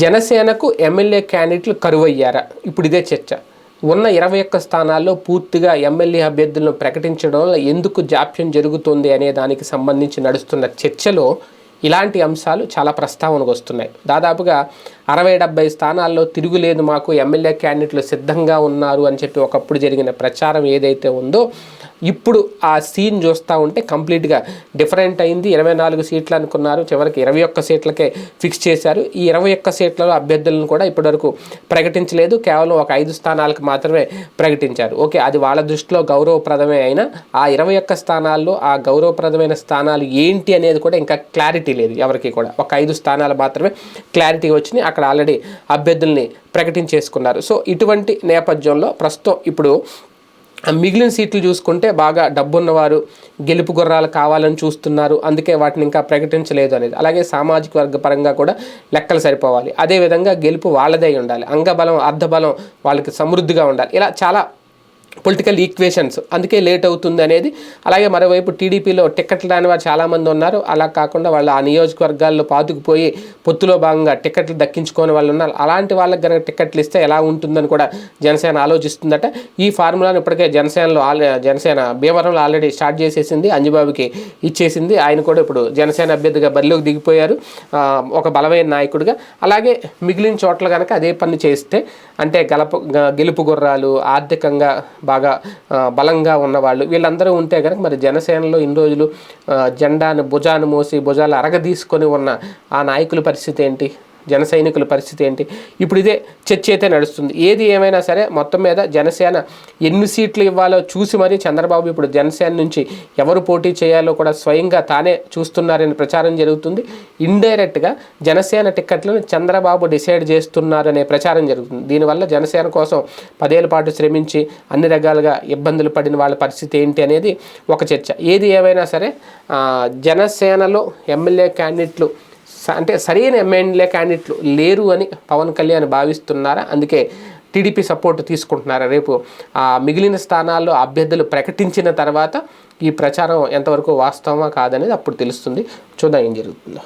జనసేనకు ఎమ్మెల్యే క్యాండిడేట్లు కరువయ్యారా? ఇప్పుడు ఇదే చర్చ. ఉన్న ఇరవై ఒక్క స్థానాల్లో పూర్తిగా ఎమ్మెల్యే అభ్యర్థులను ప్రకటించడంలో ఎందుకు జాప్యం జరుగుతుంది అనే దానికి సంబంధించి నడుస్తున్న చర్చలో ఇలాంటి అంశాలు చాలా ప్రస్తావనకు వస్తున్నాయి. దాదాపుగా అరవై డెబ్బై స్థానాల్లో తిరుగులేదు మాకు ఎమ్మెల్యే క్యాండిడేట్లు సిద్ధంగా ఉన్నారు అని చెప్పి ఒకప్పుడు జరిగిన ప్రచారం ఏదైతే ఉందో ఇప్పుడు ఆ సీన్ చూస్తూ ఉంటే కంప్లీట్గా డిఫరెంట్ అయింది. ఇరవై నాలుగు సీట్లు అనుకున్నారు. చివరికి ఇరవై ఒక్క సీట్లకే ఫిక్స్ చేశారు. ఈ ఇరవై ఒక్క సీట్లలో అభ్యర్థులను కూడా ఇప్పటివరకు ప్రకటించలేదు. కేవలం ఒక ఐదు స్థానాలకు మాత్రమే ప్రకటించారు. ఓకే అది వాళ్ళ దృష్టిలో గౌరవప్రదమే అయినా ఆ ఇరవై ఒక్క స్థానాల్లో ఆ గౌరవప్రదమైన స్థానాలు ఏంటి అనేది కూడా ఇంకా క్లారిటీ లేదు ఎవరికి కూడా. ఒక ఐదు స్థానాలు మాత్రమే క్లారిటీ వచ్చినాయి అక్కడ ఆల్రెడీ అభ్యర్థుల్ని ప్రకటించేసుకున్నారు. సో ఇటువంటి నేపథ్యంలో ప్రస్తుతం ఇప్పుడు మిగిలిన సీట్లు చూసుకుంటే బాగా డబ్బున్నవారు గెలుపు గుర్రాలు కావాలని చూస్తున్నారు. అందుకే వాటిని ఇంకా ప్రకటించలేదు అనేది. అలాగే సామాజిక వర్గ పరంగా కూడా లెక్కలు సరిపోవాలి. అదేవిధంగా గెలుపు వాళ్ళదే ఉండాలి. అంగబలం అర్ధబలం వాళ్ళకి సమృద్ధిగా ఉండాలి. ఇలా చాలా పొలిటికల్ ఈక్వేషన్స్. అందుకే లేట్ అవుతుంది అనేది. అలాగే మరోవైపు టీడీపీలో టికెట్ రాని వారు చాలామంది ఉన్నారు. అలా కాకుండా వాళ్ళు ఆ నియోజకవర్గాల్లో పాతుకుపోయి పొత్తులో భాగంగా టికెట్లు దక్కించుకోని వాళ్ళు ఉన్నారు. అలాంటి వాళ్ళకి కనుక టికెట్లు ఇస్తే ఎలా ఉంటుందని కూడా జనసేన ఆలోచిస్తుందట. ఈ ఫార్ములాను ఇప్పటికే జనసేనలో జనసేన భీమవరంలో ఆల్రెడీ స్టార్ట్ చేసేసింది. అంజుబాబుకి ఇచ్చేసింది. ఆయన కూడా ఇప్పుడు జనసేన అభ్యర్థిగా బరిలోకి దిగిపోయారు. ఒక బలమైన నాయకుడిగా. అలాగే మిగిలిన చోట్ల కనుక అదే పని చేస్తే అంటే గలప గ- గెలుపు గుర్రాలు ఆర్థికంగా బాగా బలంగా ఉన్నవాళ్ళు. వీళ్ళందరూ ఉంటే కనుక మరి జనసేనలో ఇన్ని రోజులు జెండాను భుజాన్ని మోసి భుజాలు అరగదీసుకొని ఉన్న ఆ నాయకుల పరిస్థితి ఏంటి? జన సైనికుల పరిస్థితి ఏంటి? ఇప్పుడు ఇదే చర్చ అయితే నడుస్తుంది. ఏది ఏమైనా సరే మొత్తం మీద జనసేన ఎన్ని సీట్లు ఇవ్వాలో చూసి మరీ చంద్రబాబు ఇప్పుడు జనసేన నుంచి ఎవరు పోటీ చేయాలో కూడా స్వయంగా తానే చూస్తున్నారని ప్రచారం జరుగుతుంది. ఇండైరెక్ట్గా జనసేన టిక్కెట్లను చంద్రబాబు డిసైడ్ చేస్తున్నారనే ప్రచారం జరుగుతుంది. దీనివల్ల జనసేన కోసం పదేళ్ళ పాటు శ్రమించి అన్ని రకాలుగా ఇబ్బందులు పడిన వాళ్ళ పరిస్థితి ఏంటి అనేది ఒక చర్చ. ఏది ఏమైనా సరే జనసేనలో ఎమ్మెల్యే క్యాండిడేట్లు అంటే సరైన ఎమ్మెల్యే క్యాండిడేట్లు లేరు అని పవన్ కళ్యాణ్ భావిస్తున్నారా? అందుకే టీడీపీ సపోర్ట్ తీసుకుంటున్నారా? రేపు ఆ మిగిలిన స్థానాల్లో అభ్యర్థులు ప్రకటించిన తర్వాత ఈ ప్రచారం ఎంతవరకు వాస్తవమా కాదనేది అప్పుడు తెలుస్తుంది. చూద్దాం ఏం జరుగుతుందో.